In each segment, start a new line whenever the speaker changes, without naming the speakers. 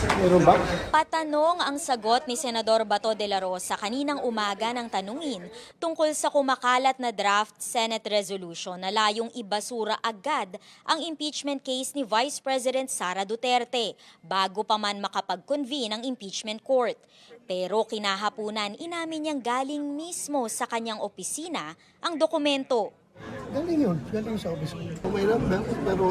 Meron ba?
Patanong ang sagot ni Senador Bato de la Rosa kaninang umaga ng tanungin tungkol sa kumakalat na draft Senate resolution na layong ibasura agad ang impeachment case ni Vice President Sara Duterte bago pa man makapag-convene ang impeachment court. Pero kinahapunan inamin niyang galing mismo sa kanyang opisina ang dokumento.
Galing yun. Galing sa office ko. May number, pero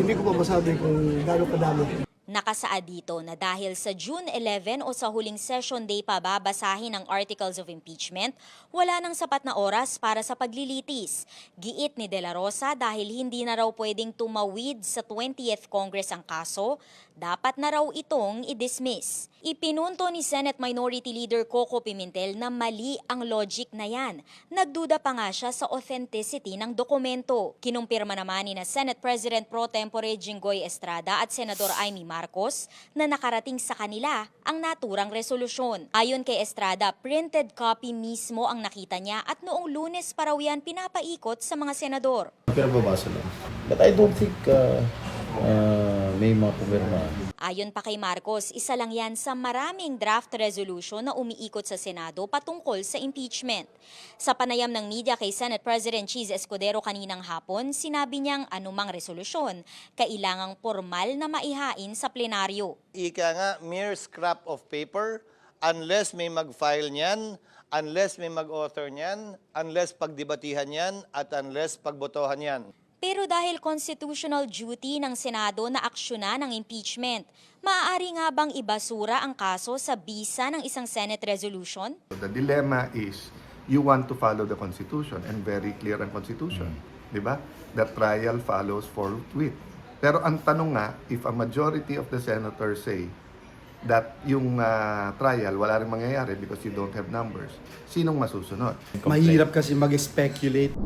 hindi ko pa masabi kung gano'ng kadami.
Nakasaad dito na dahil sa June 11 o sa huling session day pa babasahin ang articles of impeachment, wala nang sapat na oras para sa paglilitis. Giit ni De La Rosa dahil hindi na raw pwedeng tumawid sa 20th Congress ang kaso, dapat na raw itong i-dismiss. Ipinunto ni Senate Minority Leader Coco Pimentel na mali ang logic na yan. Nagduda pa nga siya sa authenticity ng dokumento. Kinumpirma naman ni na Senate President Pro Tempore Jinggoy Estrada at Senador Amy Marcos na nakarating sa kanila ang naturang resolusyon. Ayon kay Estrada, printed copy mismo ang nakita niya at noong lunes pa yan pinapaikot sa mga senador.
Pero babasa lang. But I don't think uh, uh, may mga pumirma.
Ayon pa kay Marcos, isa lang yan sa maraming draft resolution na umiikot sa Senado patungkol sa impeachment. Sa panayam ng media kay Senate President Cheese Escudero kaninang hapon, sinabi niyang anumang resolusyon kailangang formal na maihain sa plenaryo.
ika nga, mere scrap of paper, unless may mag-file niyan, unless may mag-author niyan, unless pagdebatihan niyan, at unless pagbotohan niyan.
Pero dahil constitutional duty ng Senado na aksyonan ang impeachment, maaari nga bang ibasura ang kaso sa bisa ng isang Senate resolution?
The dilemma is you want to follow the Constitution and very clear ang Constitution. Di ba? The trial follows forthwith. Pero ang tanong nga, if a majority of the senators say that yung ah, trial wala rin mangyayari because you don't have numbers, sinong masusunod?
Mahirap kasi mag-speculate.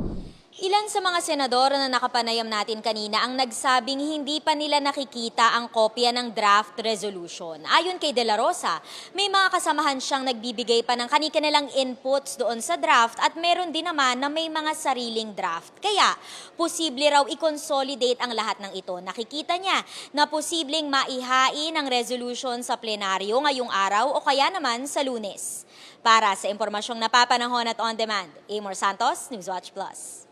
Ilan sa mga senador na nakapanayam natin kanina ang nagsabing hindi pa nila nakikita ang kopya ng draft resolution. Ayon kay De La Rosa, may mga kasamahan siyang nagbibigay pa ng kanilang inputs doon sa draft at meron din naman na may mga sariling draft. Kaya, posible raw i-consolidate ang lahat ng ito. Nakikita niya na posibleng maihain ang resolution sa plenaryo ngayong araw o kaya naman sa lunes. Para sa impormasyong napapanahon at on demand, Amor Santos, Newswatch Plus.